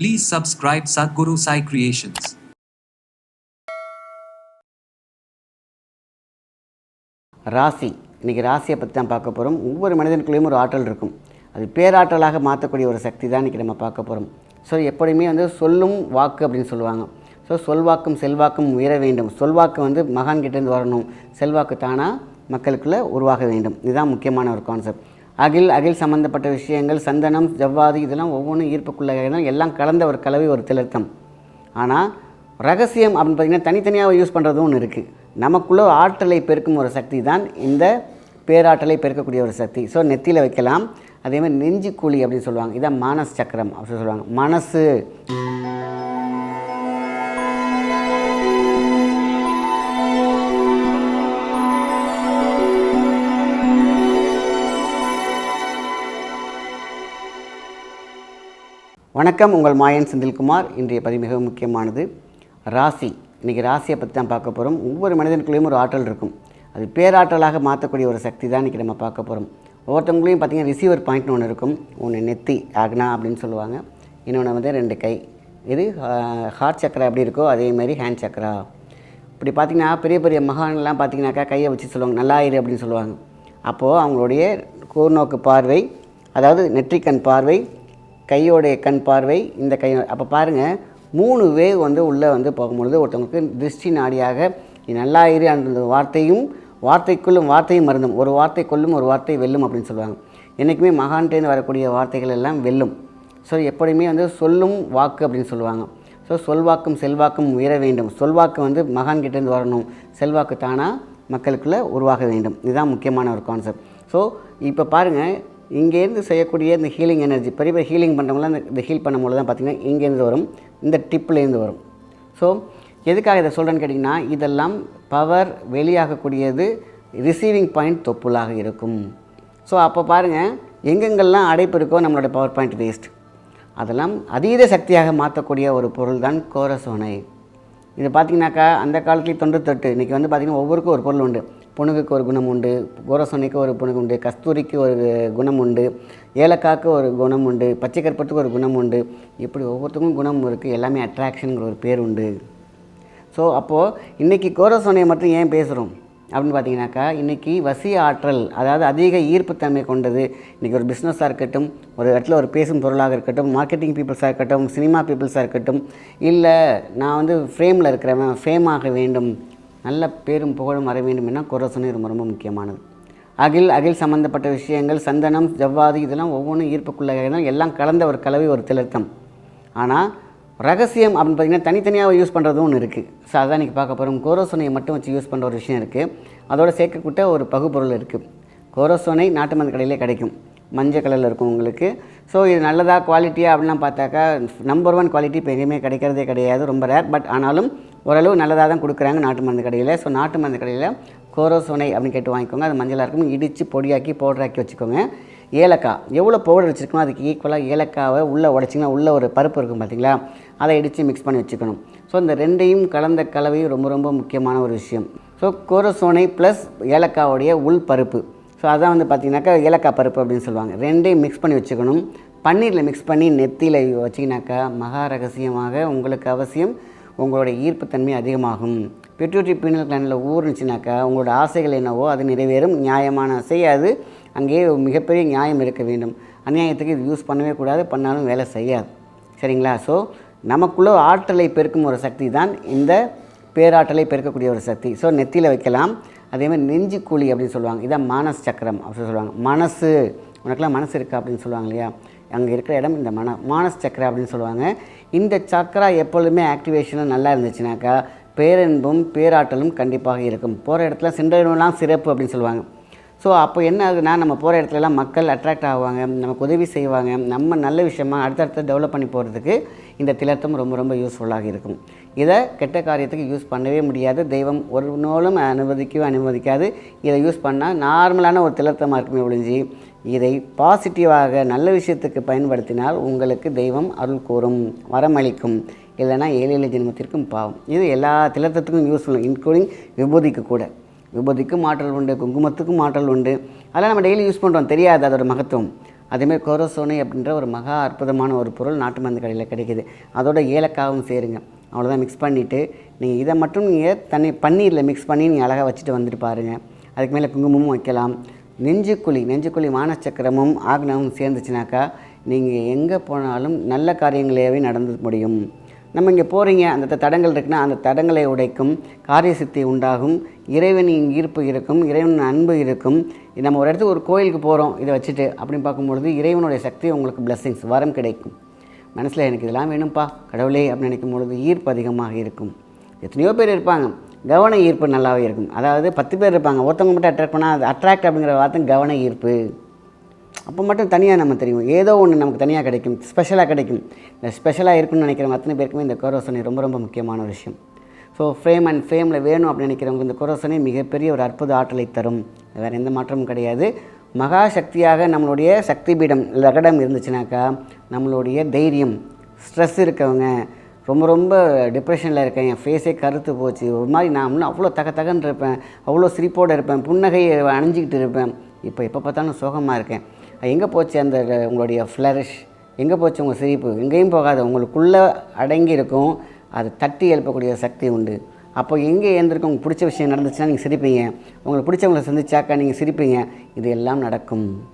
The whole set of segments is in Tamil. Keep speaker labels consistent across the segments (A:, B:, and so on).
A: Please subscribe Sadhguru Sai Creations.
B: ராசி. இன்றைக்கி ராசியை பற்றி தான் பார்க்க போகிறோம் ஒவ்வொரு மனிதனுக்குள்ளேயும் ஒரு ஆற்றல் இருக்கும். அது பேராற்றலாக மாற்றக்கூடிய ஒரு சக்தி தான் இன்றைக்கி நம்ம பார்க்க போகிறோம் ஸோ எப்படியுமே வந்து சொல்லும் வாக்கு அப்படின்னு சொல்லுவாங்க. ஸோ சொல்வாக்கும் செல்வாக்கும் உயர வேண்டும். சொல்வாக்கு வந்து மகான் கிட்டேருந்து வரணும். செல்வாக்கு தானாக மக்களுக்குள்ளே உருவாக வேண்டும். இதுதான் முக்கியமான ஒரு கான்செப்ட் அகில் அகில் சம்மந்தப்பட்ட விஷயங்கள் சந்தனம் ஜவ்வாது இதெல்லாம் ஒவ்வொன்றும் ஈர்ப்புக்குள்ள எல்லாம் கலந்த ஒரு கலவை ஒரு திளர்த்தம் ஆனால் ரகசியம் அப்படின்னு பார்த்தீங்கன்னா தனித்தனியாக யூஸ் பண்ணுறதும் ஒன்று இருக்குது நமக்குள்ளே ஆற்றலை பெருக்கும் ஒரு சக்தி தான் இந்த பேராற்றலை பெருக்கக்கூடிய ஒரு சக்தி. ஸோ நெத்தியில் வைக்கலாம். அதேமாதிரி நெஞ்சு கூலி அப்படின்னு சொல்லுவாங்க. இதான் மானஸ் சக்கரம் அப்படின்னு சொல்லுவாங்க. மனசு. வணக்கம் உங்கள் மாயன் செந்தில்குமார். இன்றைய பதிவு மிகவும் முக்கியமானது. ராசி. இன்றைக்கி ராசியை பற்றி தான் பார்க்க போகிறோம் ஒவ்வொரு மனிதனுக்குள்ளேயும் ஒரு ஆற்றல் இருக்கும். அது பேராற்றலாக மாற்றக்கூடிய ஒரு சக்தி தான் இன்றைக்கி நம்ம பார்க்க போகிறோம் ஒவ்வொருத்தவங்களையும் பார்த்திங்கன்னா ரிசீவர் பாயிண்ட்னு ஒன்று இருக்கும். ஒன்று நெத்தி ஆக்னா அப்படின்னு சொல்லுவாங்க. இன்னொன்று வந்து ரெண்டு கை. இது ஹார்ட் சக்கரா எப்படி இருக்கோ அதே மாதிரி ஹேண்ட் சக்கரா இப்படி பார்த்தீங்கன்னா பெரிய பெரிய மகான்கள்லாம் பார்த்தீங்கன்னாக்கா கையை வச்சு சொல்லுவாங்க நல்லா இரு அப்படின்னு சொல்லுவாங்க. அப்போது அவங்களுடைய கூர்நோக்கு பார்வை அதாவது நெற்றிக்கண் பார்வை கையோடைய கண் பார்வை இந்த கை அப்போ பாருங்கள் மூணு வேவ் வந்து உள்ளே வந்து போகும்பொழுது ஒருத்தவங்களுக்கு திருஷ்டி நாடியாக நீ நல்லா இரு அந்த வார்த்தையும் வார்த்தைக்குள்ளும் வார்த்தையும் மருந்தும் ஒரு வார்த்தை கொள்ளும் ஒரு வார்த்தை வெல்லும் அப்படின்னு சொல்லுவாங்க. என்றைக்குமே மகான்கிட்டேருந்து வரக்கூடிய வார்த்தைகள் எல்லாம் வெல்லும். ஸோ எப்படியுமே வந்து சொல்லும் வாக்கு அப்படின்னு சொல்லுவாங்க. ஸோ சொல்வாக்கும் செல்வாக்கும் உயர வேண்டும். சொல்வாக்கு வந்து மகான்கிட்டேருந்து வரணும். செல்வாக்கு தானாக மக்களுக்குள்ளே உருவாக வேண்டும். இதுதான் முக்கியமான ஒரு கான்செப்ட் ஸோ இப்போ பாருங்கள் இங்கேருந்து செய்யக்கூடிய இந்த ஹீலிங் எனர்ஜி பெரிய பெரிய ஹீலிங் பண்ணுறவங்களாம் இந்த ஹீல் பண்ணும்போது தான் பார்த்திங்கன்னா இங்கேருந்து வரும் இந்த டிப்லேருந்து வரும். ஸோ எதுக்காக இதை சொல்கிறேன்னு கேட்டிங்கன்னா இதெல்லாம் பவர் வெளியாகக்கூடியது ரிசீவிங் பாயிண்ட் தொப்புளாக இருக்கும். ஸோ அப்போ பாருங்கள் எங்கெங்கெல்லாம் அடைப்பு இருக்கோ நம்மளோட பவர் பாயிண்ட் வேஸ்ட் அதெல்லாம் அதீத சக்தியாக மாற்றக்கூடிய ஒரு பொருள் தான் கோரசோனை. இது பார்த்தீங்கன்னாக்கா அந்த காலத்துலேயும் தொண்ணூத்தெட்டு இன்றைக்கி வந்து பார்த்திங்கன்னா ஒவ்வொருக்கும் ஒரு பொருள் உண்டு. புணுகுக்கு ஒரு குணம் உண்டு கோரசோனைக்கு ஒரு புனுகு உண்டு கஸ்தூரிக்கு ஒரு குணம் உண்டு ஏலக்காய்க்கு ஒரு குணம் உண்டு பச்சை கற்பத்துக்கு ஒரு குணம் உண்டு. இப்படி ஒவ்வொருத்தருக்கும் குணம் இருக்குது எல்லாமே அட்ராக்ஷனுங்கிற ஒரு பேர் உண்டு. ஸோ அப்போது இன்றைக்கி கோரசோனையை மட்டும் ஏன் பேசுகிறோம் அப்படின்னு பார்த்தீங்கன்னாக்கா இன்றைக்கி வசி ஆற்றல் அதாவது அதிக ஈர்ப்புத்தன்மை கொண்டது இன்றைக்கி ஒரு பிஸ்னஸாக இருக்கட்டும் ஒரு இடத்துல ஒரு பேசும் பொருளாக இருக்கட்டும் மார்க்கெட்டிங் பீப்புள்ஸாக இருக்கட்டும் சினிமா பீப்புள்ஸாக இருக்கட்டும் இல்லை நான் வந்து ஃப்ரேமில் இருக்கிறவன் ஃபேம் ஆக வேண்டும் நல்ல பேரும் புகழும் வர வேண்டும் என கோரசோனை ரொம்ப ரொம்ப முக்கியமானது. அகில் அகில் சம்மந்தப்பட்ட விஷயங்கள் சந்தனம் ஜவ்வாது இதெல்லாம் ஒவ்வொன்றும் ஈர்ப்புக்குள்ள எல்லாம் கலந்த ஒரு கலவை ஒரு திலர்த்தம் ஆனால் ரகசியம் அப்படின்னு பார்த்தீங்கன்னா தனித்தனியாக யூஸ் பண்ணுறதும் ஒன்று இருக்குது ஸோ அதான் இன்றைக்கி பார்க்க போகிறோம் கோரோசோனையை மட்டும் வச்சு யூஸ் பண்ணுற ஒரு விஷயம் இருக்குது அதோட சேர்க்கக்கூட்ட ஒரு பகுப்பொருள் இருக்குது கோரோசோனை நாட்டு மருந்து கடையிலே கிடைக்கும். மஞ்சள் கலரில் இருக்கும் உங்களுக்கு. ஸோ இது நல்லதாக குவாலிட்டியாக அப்படிலாம் பார்த்தாக்கா நம்பர் ஒன் குவாலிட்டி இப்போ எங்கேயுமே கிடைக்கிறதே கிடையாது. ரொம்ப ரேர் பட் ஆனாலும் ஓரளவு நல்லதாக தான் கொடுக்குறாங்க நாட்டு மருந்து கடையில். ஸோ நாட்டு மருந்து கடையில் கோரோசோனை அப்படின்னு கேட்டு வாங்கிக்கோங்க. அது மஞ்சளாக இருக்கும். இடித்து பொடியாக்கி பவுடராக்கி வச்சுக்கோங்க. ஏலக்காய் எவ்வளோ பவுடர் வச்சுருக்கணும் அதுக்கு ஈக்குவலாக ஏலக்காவை உள்ளே உடச்சிங்கன்னா உள்ளே ஒரு பருப்பு இருக்கும் பார்த்தீங்களா அதை இடித்து மிக்ஸ் பண்ணி வச்சுக்கணும். ஸோ இந்த ரெண்டையும் கலந்த கலவையும் ரொம்ப ரொம்ப முக்கியமான ஒரு விஷயம். ஸோ கோரசோனை ப்ளஸ் ஏலக்காவுடைய உள் பருப்பு. ஸோ அதான் வந்து பார்த்திங்கனாக்கா ஏலக்காய் பருப்பு அப்படின்னு சொல்லுவாங்க. ரெண்டையும் மிக்ஸ் பண்ணி வச்சுக்கணும். பன்னீரில் மிக்ஸ் பண்ணி நெத்தியில் வச்சிங்கனாக்கா மகா ரகசியமாக உங்களுக்கு அவசியம் உங்களோட ஈர்ப்புத்தன்மை அதிகமாகும். பிட்யூட்ரி பீனல் கிளானில் ஊறுனுச்சுனாக்கா உங்களோட ஆசைகள் என்னவோ அது நிறைவேறும். நியாயமான ஆசை அது. அங்கேயே மிகப்பெரிய நியாயம் இருக்க வேண்டும். அநியாயத்துக்கு இது யூஸ் பண்ணவே கூடாது. பண்ணாலும் வேலை செய்யாது. சரிங்களா? ஸோ நமக்குள்ளே ஆற்றலை பெருக்கும் ஒரு சக்தி தான் இந்த பேராற்றலை பெருக்கக்கூடிய ஒரு சக்தி. ஸோ நெத்தியில் வைக்கலாம். அதேமாதிரி நெஞ்சு கூலி அப்படின்னு சொல்லுவாங்க. இதான் மானஸ் சக்கரம் அப்படின்னு சொல்லுவாங்க. மனசு. உனக்கெல்லாம் மனசு இருக்கா அப்படின்னு சொல்லுவாங்க இல்லையா? அங்கே இருக்கிற இடம் இந்த மன மானஸ் சக்கரா அப்படின்னு சொல்லுவாங்க. இந்த சக்கரா எப்பொழுதுமே ஆக்டிவேஷனும் நல்லா இருந்துச்சுனாக்கா பேரன்பும் பேராற்றலும் கண்டிப்பாக இருக்கும். போகிற இடத்துல சென்றவெல்லாம் சிறப்பு அப்படின்னு சொல்லுவாங்க. ஸோ அப்போ என்ன ஆகுதுன்னா நம்ம போகிற இடத்துலலாம் மக்கள் அட்ராக்ட் ஆவாங்க நமக்கு உதவி செய்வாங்க நம்ம நல்ல விஷயமா அடுத்தடுத்து டெவலப் பண்ணி போகிறதுக்கு இந்த திலத்தம் ரொம்ப ரொம்ப யூஸ்ஃபுல்லாக இருக்கும். இதை கெட்ட காரியத்துக்கு யூஸ் பண்ணவே முடியாது. தெய்வம் ஒரு நூலும் அனுமதிக்கவே அனுமதிக்காது. இதை யூஸ் பண்ணால் நார்மலான ஒரு திலத்தமாக இருக்குமே ஒழிஞ்சு இதை பாசிட்டிவாக நல்ல விஷயத்துக்கு பயன்படுத்தினால் உங்களுக்கு தெய்வம் அருள் கூறும் வரமளிக்கும். இல்லைன்னா ஏழு ஏழு ஜென்மத்திற்கும் பாவம். இது எல்லா திலத்தத்துக்கும் யூஸ்ஃபுல் இன்க்ளூடிங் விபூதிக்கு கூட. விபூதிக்கும் ஆற்றல் உண்டு குங்குமத்துக்கும் ஆற்றல் உண்டு. அதெல்லாம் நம்ம டெய்லி யூஸ் பண்ணுறோம் தெரியாது அதோட மகத்துவம். அதேமாதிரி கொரோசோனை அப்படின்ற ஒரு மகா அற்புதமான ஒரு பொருள் நாட்டு மருந்து கடையில் கிடைக்கிது. அதோட ஏலக்காவும் சேருங்க. அவ்வளோதான் மிக்ஸ் பண்ணிவிட்டு நீங்கள் இதை மட்டும் நீங்கள் தண்ணி பன்னீரில் மிக்ஸ் பண்ணி நீங்கள் அழகாக வச்சுட்டு வந்துட்டு பாருங்கள் அதுக்கு மேலே குங்குமமும் வைக்கலாம். நெஞ்சுக்குழி நெஞ்சுக்குழி மானச்சக்கரமும் ஆக்னமும் சேர்ந்துச்சுனாக்கா நீங்கள் எங்கே போனாலும் நல்ல காரியங்களையாகவே நடந்து முடியும். நம்ம இங்கே போகிறீங்க அந்த தடங்கள் இருக்குன்னா அந்த தடங்களை உடைக்கும். காரிய சித்தி உண்டாகும். இறைவனின் ஈர்ப்பு இருக்கும் இறைவனின் அன்பு இருக்கும். நம்ம ஒரு இடத்துக்கு ஒரு கோயிலுக்கு போகிறோம் இதை வச்சுட்டு அப்படின்னு பார்க்கும்பொழுது இறைவனுடைய சக்தி உங்களுக்கு blessings வரம் கிடைக்கும். மனசில் எனக்கு இதெல்லாம் வேணும்ப்பா கடவுளே அப்படின்னு நினைக்கும் பொழுது ஈர்ப்பு அதிகமாக இருக்கும். எத்தனையோ பேர் இருப்பாங்க கவன ஈர்ப்பு நல்லாவே இருக்கும். அதாவது பத்து பேர் இருப்பாங்க ஒருத்தவங்க மட்டும் அட்ராக்ட் பண்ணால் அது அட்ராக்ட் அப்படிங்கிற வார்த்தை கவன ஈர்ப்பு. அப்போ மட்டும் தனியாக நம்ம தெரியும். ஏதோ ஒன்று நமக்கு தனியாக கிடைக்கும் ஸ்பெஷலாக கிடைக்கும். இந்த ஸ்பெஷலாக இருக்குன்னு நினைக்கிறவங்க அத்தனை பேருக்குமே இந்த கோரோசனை ரொம்ப ரொம்ப முக்கியமான ஒரு விஷயம். ஸோ ஃப்ரேம் அண்ட் ஃப்ரேமில் வேணும் அப்படின்னு நினைக்கிறவங்க இந்த குரோசனே மிகப்பெரிய ஒரு அற்புத ஆற்றலை தரும். வேறு எந்த மாற்றமும் கிடையாது. மகா சக்தியாக நம்மளுடைய சக்தி பீடம் லகடம் இருந்துச்சுனாக்கா நம்மளுடைய தைரியம் ஸ்ட்ரெஸ் இருக்கவங்க ரொம்ப ரொம்ப டிப்ரெஷனில் இருக்கேன் என் ஃபேஸே கருத்து போச்சு ஒரு மாதிரி நான் இன்னும் அவ்வளோ தக தகன்னு இருப்பேன் அவ்வளோ சிரிப்போடு இருப்பேன் புன்னகையை அணிஞ்சிக்கிட்டு இருப்பேன். இப்போ எப்போ பார்த்தாலும் சோகமாக இருக்கேன். எங்கே போச்சு அந்த உங்களுடைய ஃப்ளரிஷ் எங்கே போச்சு உங்கள் சிரிப்பு? எங்கேயும் போகாது உங்களுக்குள்ளே அடங்கி இருக்கும். அது தட்டி எழுப்பக்கூடிய சக்தி உண்டு. அப்போ எங்கே எழுந்திருக்கும்? உங்களுக்கு பிடிச்ச விஷயம் நடந்துச்சுன்னா நீங்கள் சிரிப்பீங்க. உங்களுக்கு பிடிச்சவங்களை சந்திச்சாக்கா நீங்கள் சிரிப்பீங்க. இது எல்லாம் நடக்கும்.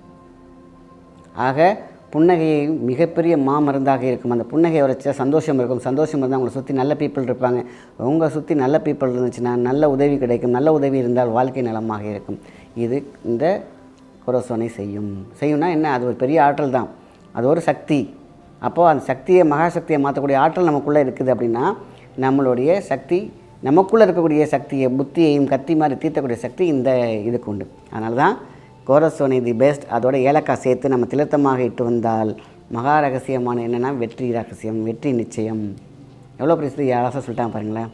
B: ஆக புன்னகையை மிகப்பெரிய மாமருந்தாக இருக்கும். அந்த புன்னகையை உரைச்சா சந்தோஷம் இருக்கும். சந்தோஷம் இருந்தால் உங்களை சுற்றி நல்ல பீப்புள் இருப்பாங்க. உங்களை சுற்றி நல்ல பீப்புள் இருந்துச்சுன்னா நல்ல உதவி கிடைக்கும். நல்ல உதவி இருந்தால் வாழ்க்கை நலமாக இருக்கும். இது இந்த குரோசோனை செய்யும். செய்யும்னா என்ன? அது ஒரு பெரிய ஆற்றல் தான். அது ஒரு சக்தி. அப்போது அந்த சக்தியை மகாசக்தியை மாற்றக்கூடிய ஆற்றல் நமக்குள்ளே இருக்குது அப்படின்னா நம்மளுடைய சக்தி நமக்குள்ளே இருக்கக்கூடிய சக்தியை புத்தியையும் கத்தி மாதிரி தீர்த்தக்கூடிய சக்தி இந்த இதுக்கு உண்டு. அதனால தான் கோரசோனி தி பெஸ்ட் அதோட ஏலக்காய் சேர்த்து நம்ம திலத்தமாக இட்டு வந்தால் மகா ரகசியமான என்னென்னா வெற்றி ரகசியம் வெற்றி நிச்சயம். எவ்வளோ பெரிய யாராவது சொல்லிட்டாங்க பாருங்களேன்.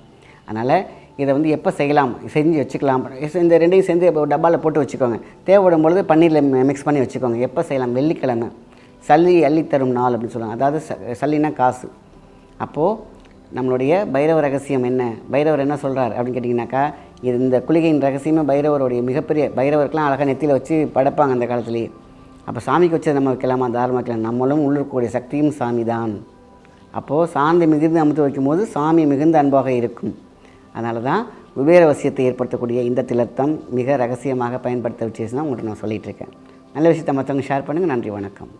B: அதனால் இதை வந்து எப்போ செய்யலாம்? செஞ்சு வச்சுக்கலாம். இந்த ரெண்டையும் சேர்ந்து இப்போ டப்பாவில் போட்டு வச்சுக்கோங்க. தேவைப்படும் பொழுது பன்னீரில் மிக்ஸ் பண்ணி வச்சுக்கோங்க. எப்போ செய்யலாம்? வெள்ளிக்கிழமை. சல்லி அள்ளி தரும் நாள் அப்படின்னு சொல்லுவாங்க. அதாவது ச சல்லினா காசு. அப்போது நம்மளுடைய பைரவ ரகசியம் என்ன? பைரவர் என்ன சொல்கிறார் அப்படின்னு கேட்டிங்கனாக்கா இது இந்த குளிகையின் ரகசியமே பைரவருடைய மிகப்பெரிய பைரவருக்கெலாம் அழகாக நெத்தியில் வச்சு படைப்பாங்க அந்த காலத்துலேயே. அப்போ சாமிக்கு வச்சு நம்ம வைக்கலாமா? தாராளமாக வைக்கலாம். நம்மளும் உள்ளிருக்கக்கூடிய சக்தியும் சாமி தான் அப்போது சாந்தி மிகுந்து அமுத்து வைக்கும்போது சாமி மிகுந்த அன்பாக இருக்கும். அதனால தான் குபேர வசியத்தை ஏற்படுத்தக்கூடிய இந்த திலத்தம் மிக ரகசியமாக பயன்படுத்த வச்சுன்னா உங்கள்கிட்ட நான் சொல்லிகிட்டு இருக்கேன். நல்ல விஷயத்தை மற்றவங்க ஷேர் பண்ணுங்கள் நன்றி வணக்கம்.